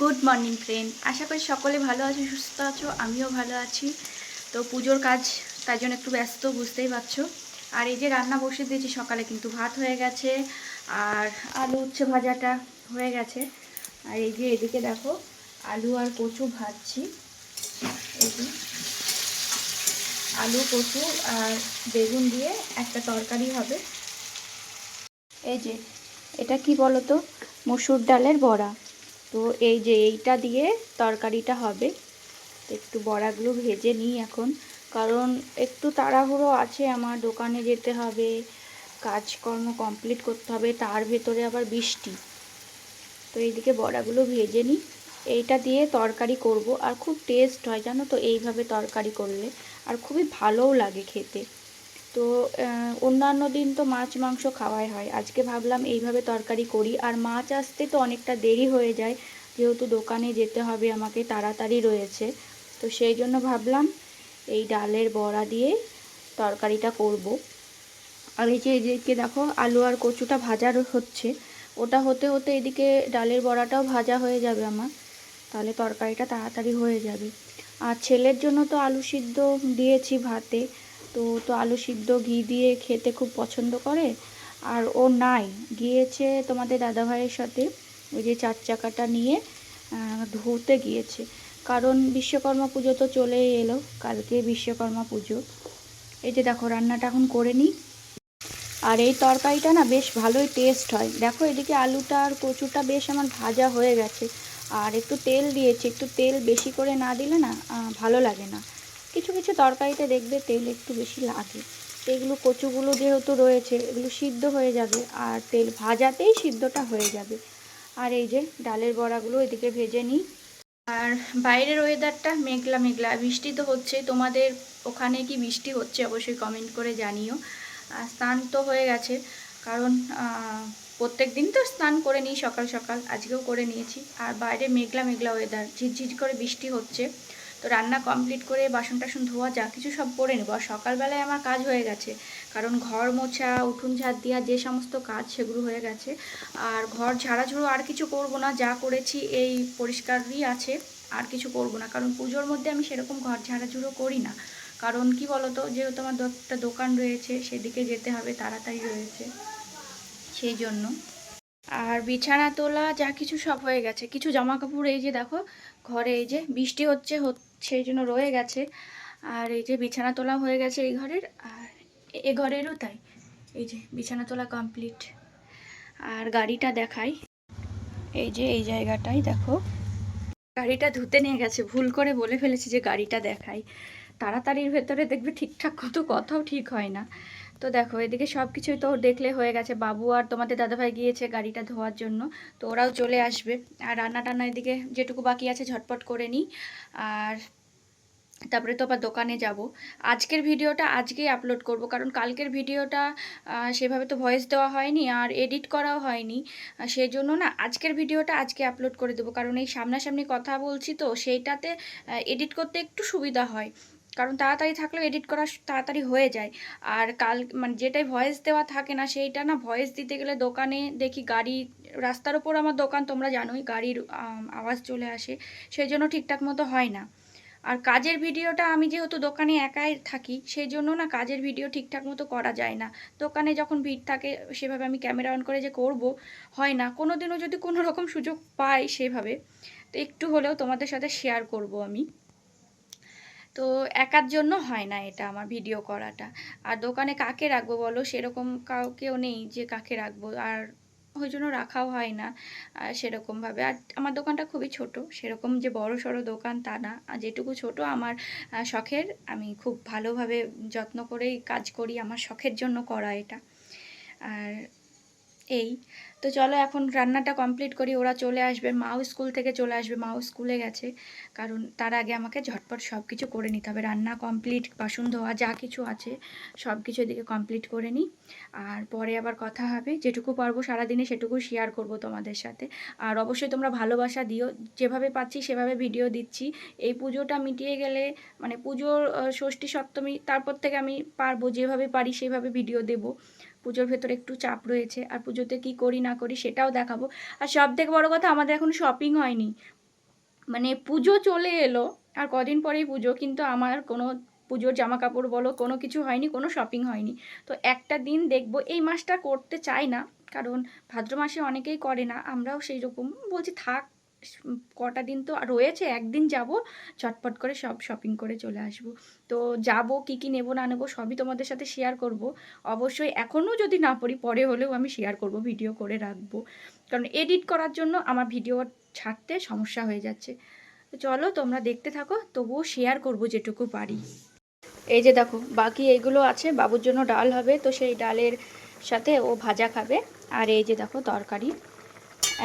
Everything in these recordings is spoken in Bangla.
গুড মর্নিং ফ্রেন্ড আশা করি সকলে ভালো আছো, সুস্থ আছো, আমিও ভালো আছি। তো পুজোর কাজ, তার জন্য একটু ব্যস্ত, বুঝতেই পারছ। আর এই যে রান্না বসে দিয়েছি, সকালে কিন্তু ভাত হয়ে গেছে, আর আলু উচ্ছে ভাজাটা হয়ে গেছে। আর এই যে এদিকে দেখো, আলু আর কচু ভাজছি। এই যে আলু, কচু আর বেগুন দিয়ে একটা তরকারি হবে। এই যে, এটা কি বলো তো মসুর ডালের বড়া। তো এই যে এইটা দিয়ে তরকারিটা হবে। একটু বড়াগুলো ভেজে নিই এখন। কারণ একটু তাড়াহুড়ো আছে আমার, দোকানে যেতে হবে, কাজকর্ম কমপ্লিট করতে হবে, তার ভেতরে আবার বৃষ্টি। তো এইদিকে বড়াগুলো ভেজে নিই। এইটা দিয়ে তরকারি করব। আর খুব টেস্ট হয়, জানো তো, এইভাবে তরকারি করলে। আর খুবই ভালোও লাগে খেতে। তো অন্যান্য দিন তো মাছ, মাংস খাওয়াই হয়। আজকে ভাবলাম এইভাবে তরকারি করি। আর মাছ আসতে তো অনেকটা দেরি হয়ে যায়। যেহেতু দোকানে যেতে হবে, আমাকে তাড়াতাড়ি রয়েছে। তো সেই জন্য ভাবলাম এই ডালের বড়া দিয়ে তরকারিটা করব। আর এই যে এদিকে দেখো, আলু আর কচুটা ভাজা হচ্ছে। ওটা হতে হতে এদিকে ডালের বড়াটাও ভাজা হয়ে যাবে আমার। তাহলে তরকারিটা তাড়াতাড়ি হয়ে যাবে। আর ছেলের জন্য তো আলু সিদ্ধ দিয়েছি ভাতে। তো তো আলু সিদ্ধ ঘি দিয়ে খেতে খুব পছন্দ করে। আর ও নাই, গিয়েছে তোমাদের দাদাভাইয়ের সাথে, ওই যে চার চাকাটা নিয়ে ধুতে গিয়েছে। কারণ বিশ্বকর্মা পুজো তো চলেই এলো, কালকে বিশ্বকর্মা পুজো। এই যে দেখো, রান্নাটা এখন করে নিই। আর এই তরকারিটা না বেশ ভালোই টেস্ট হয়। দেখো, এদিকে আলুটা আর কচুটা বেশ আমার ভাজা হয়ে গেছে। আর একটু তেল দিয়েছি, একটু তেল বেশি করে না দিলে না ভালো লাগে না। কিছু কিছু তরকারিতে দেখবে তেল একটু বেশি লাগে। এগুলো কচুগুলো যেহেতু রয়েছে, এগুলো সিদ্ধ হয়ে যাবে আর তেল ভাজাতেই সিদ্ধটা হয়ে যাবে। আর এই যে ডালের বড়াগুলো এদিকে ভেজে নিই। আর বাইরের ওয়েদারটা মেঘলা মেঘলা বৃষ্টি তো হচ্ছে তোমাদের ওখানে কি বৃষ্টি হচ্ছে অবশ্যই কমেন্ট করে জানিও। আর স্নান তো হয়ে গেছে, কারণ প্রত্যেক দিন তো স্নান করে নিই সকাল সকাল, আজকেও করে নিয়েছি। আর বাইরে মেঘলা মেঘলা ওয়েদার ঝিরঝির করে বৃষ্টি হচ্ছে। তো রান্না কমপ্লিট করে বাসন টাসন ধোয়া যা কিছু সব করে নেব। আর সকালবেলায় আমার কাজ হয়ে গেছে। কারণ ঘর মোছা, উঠুন ঝাড় দেওয়া যে সমস্ত কাজ সেগুলো হয়ে গেছে। আর ঘর ঝাড়াঝুড়ো আর কিছু করব না, যা করেছি এই পরিষ্কারই আছে, আর কিছু করব না। কারণ পুজোর মধ্যে আমি সেরকম ঘর ঝাড়াঝুড়ো করি না। কারণ কি বলতো, যেহেতু আমার একটা দোকান রয়েছে, সেদিকে যেতে হবে, তাড়াতাড়ি রয়েছে। সেই জন্য আর বিছানা তোলা যা কিছু সব হয়ে গেছে। কিছু জামা কাপড় এই যে দেখো, ঘরে এই যে বৃষ্টি হচ্ছে হচ্ছে সেই জন্য রয়ে গেছে। আর এই যে বিছানা তোলা হয়ে গেছে এই ঘরের, আর এ ঘরেরও তাই। এই যে বিছানা তোলা কমপ্লিট আর গাড়িটা দেখাই। এই যে এই জায়গাটাই দেখো। গাড়িটা ধুতে নিয়ে গেছে, ভুল করে বলে ফেলেছি যে গাড়িটা দেখাই। তাড়াতাড়ির ভেতরে দেখবে ঠিকঠাক কত কথাও ঠিক হয় না। তো দেখো, এদিকে সব কিছুই তো দেখলে হয়ে গেছে। বাবু আর তোমাদের দাদাভাই গিয়েছে গাড়িটা ধোয়ার জন্য, তো ওরাও চলে আসবে। আর রান্না টান্না এদিকে যেটুকু বাকি আছে ঝটপট করে নিই। আর তারপরে তো আবার দোকানে যাব। আজকের ভিডিওটা আজকেই আপলোড করব, কারণ কালকের ভিডিওটা সেভাবে তো ভয়েস দেওয়া হয়নি আর এডিট করাও হয়নি। সেই জন্য না আজকের ভিডিওটা আজকে আপলোড করে দেবো, কারণ এই সামনাসামনি কথা বলছি তো, সেইটাতে এডিট করতে একটু সুবিধা হয়। কারণ তাড়াতাড়ি থাকলেও এডিট করা তাড়াতাড়ি হয়ে যায়। আর কাল মানে যেটাই ভয়েস দেওয়া থাকে না, সেইটা না ভয়েস দিতে গেলে দোকানে দেখি গাড়ি, রাস্তার ওপর আমার দোকান, তোমরা জানোই গাড়ির আওয়াজ চলে আসে সেই জন্য ঠিকঠাক মতো হয় না। আর কাজের ভিডিওটা আমি যেহেতু দোকানে একাই থাকি সেই জন্য না কাজের ভিডিও ঠিকঠাক মতো করা যায় না। দোকানে যখন ভিড় থাকে, সেভাবে আমি ক্যামেরা অন করে যে করব, হয় না। কোনো দিনও যদি কোনো রকম সুযোগ পাই সেভাবে। তো একটু হলেও তোমাদের সাথে শেয়ার করব আমি। তো একার জন্য হয় না এটা আমার ভিডিও করাটা। আর দোকানে কাকে রাখব বলো? সেরকম কাউকেও নেই যে কাকে রাখব। আর ওই জন্য রাখাও হয় না সেরকমভাবে। আর আমার দোকানটা খুবই ছোট, সেরকম যে বড় সড়ো দোকান তা না। যেটুকু ছোট আমার শখের, আমি খুব ভালোভাবে যত্ন করেই কাজ করি। আমার শখের জন্য করা এটা। আর এই। তো চলো এখন রান্নাটা কমপ্লিট করি, ওরা চলে আসবে। মাও স্কুল থেকে চলে আসবে, মাও স্কুলে গেছে। কারণ তার আগে আমাকে ঝটপট সব কিছু করে নিতে হবে। রান্না কমপ্লিট বাসন ধোয়া, যা কিছু আছে সব কিছু এদিকে কমপ্লিট করে নিই। আর পরে আবার কথা হবে। যেটুকু পারব সারাদিনে সেটুকু শেয়ার করব তোমাদের সাথে। আর অবশ্যই তোমরা ভালোবাসা দিও। যেভাবে পাচ্ছি সেভাবে ভিডিও দিচ্ছি। এই পুজোটা মিটিয়ে গেলে মানে পুজোর ষষ্ঠী, সপ্তমী, তারপর থেকে আমি পারব। যেভাবে পারি সেভাবে ভিডিও দেব। পুজোর ভেতরে একটু চাপ রয়েছে, আর পুজোতে কি করি না করি সেটাও দেখাবো। আর সব থেকে বড়ো কথা, আমাদের এখন শপিং হয়নি। মানে পুজো চলে এলো, আর কদিন পরেই পুজো, কিন্তু আমার কোনো পুজোর জামা কাপড় বলো, কোনো কিছু হয়নি, কোনো শপিং হয়নি। তো একটা দিন দেখব, এই মাসটা করতে চাই না, কারণ ভাদ্র মাসে অনেকেই করে না, আমরাও সেই রকম, বলছি থাক কটা দিন তো রয়েছে, একদিন যাব, চটপট করে সব শপিং করে চলে আসব। তো যাব, কি কি নেব, না নেব, সবই তোমাদের সাথে শেয়ার করব। অবশ্যই এখনও যদি না পড়ি, পরে হলেও আমি শেয়ার করব ভিডিও করে রাখব। কারণ এডিট করার জন্য আমার ভিডিও ছাড়তে সমস্যা হয়ে যাচ্ছে। চলো, তোমরা দেখতে থাকো, তবুও শেয়ার করব যেটুকু পারি। এই যে দেখো, বাকি এইগুলো আছে, বাবুর জন্য ডাল হবে, তো সেই ডালের সাথে ও ভাজা খাবে। আর এই যে দেখো, তরকারি।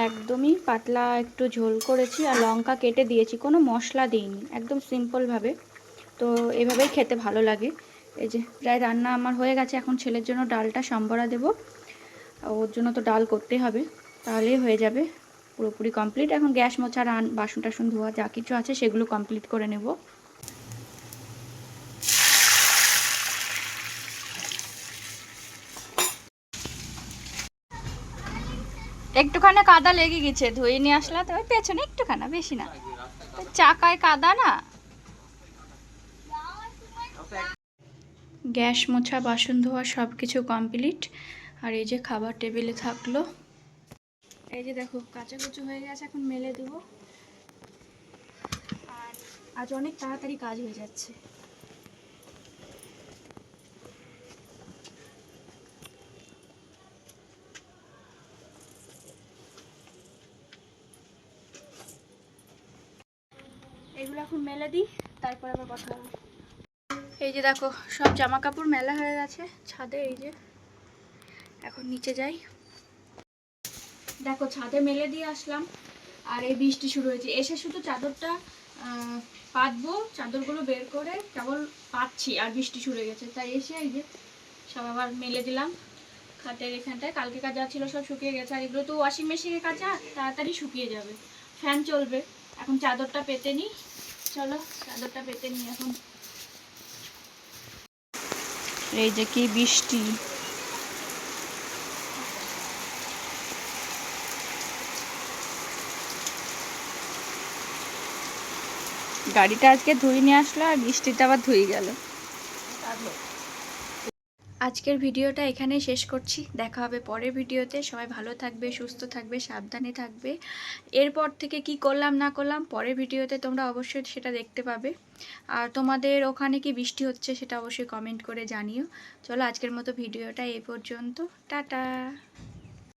একদমই পাতলা একটু ঝোল করেছি আর লঙ্কা কেটে দিয়েছি, কোনো মশলা দিইনি, একদম সিম্পলভাবে। তো এভাবেই খেতে ভালো লাগে। এই যে প্রায় রান্না আমার হয়ে গেছে, এখন ছেলের জন্য ডালটা সম্বরা দেবো। ওর জন্য তো ডাল করতেই হবে, তাহলেই হয়ে যাবে, পুরোপুরি কমপ্লিট এখন গ্যাস মোছা, রান বাসন টাসন ধোয়া, যা কিছু আছে সেগুলো কমপ্লিট করে নেব। একটুখানি কাদা লেগে গেছে, ধুয়ে নিয়ে আসলা তো, ওই পেছনে একটুখানা, বেশি না। চাকায় কাদা না? গ্যাস মোছা, বাসন ধোয়া সব কিছু কমপ্লিট। আর এই যে খাবার টেবিলে থাকল। এই যে দেখো কাঁচা কুচু হয়ে গেছে, এখন মেলে দেবো। আর আজ অনেক তাড়াতাড়ি কাজ হয়ে যাচ্ছে। এগুলো এখন মেলে দিই, তারপর আবার কথা হবে। এই যে দেখো, সব জামা কাপড় মেলা হয়ে গেছে, ছাদে এই যে। এখন নিচে যাই। দেখো, ছাদে মেলে দিয়ে আসলাম, আর এই বৃষ্টি শুরু হয়েছে। এসে শুধু চাদরটা পাতবো, চাদরগুলো বের করে কেবল পাচ্ছি আর বৃষ্টি শুরু হয়ে গেছে। তাই এসে এই যে সব আবার মেলে দিলাম। খাটের এখানটায়, কালকে কাজা ছিল সব শুকিয়ে গেছে, আর এগুলো তো ওয়াশিং মেশিনে কাচা, তাড়াতাড়ি শুকিয়ে যাবে। ফ্যান চলবে। এখন চাদরটা পেতে নিই। চলো চাদরটা পেতে নিই এখন। এই যে কি বৃষ্টি। গাড়িটা আজকে ধুই নিয়ে আসলো আর বৃষ্টিটা আবার ধুই গেল। আজকের ভিডিওটা এখানেই শেষ করছি। দেখা হবে পরের ভিডিওতে। সবাই ভালো থাকবে, সুস্থ থাকবে, সাবধানে থাকবে। এরপর থেকে কি করলাম, না করলাম, পরের ভিডিওতে তোমরা অবশ্যই সেটা দেখতে পাবে। আর তোমাদের ওখানে কি বৃষ্টি হচ্ছে সেটা অবশ্যই কমেন্ট করে জানিও। চলো আজকের মতো ভিডিওটা এ পর্যন্ত। টাটা!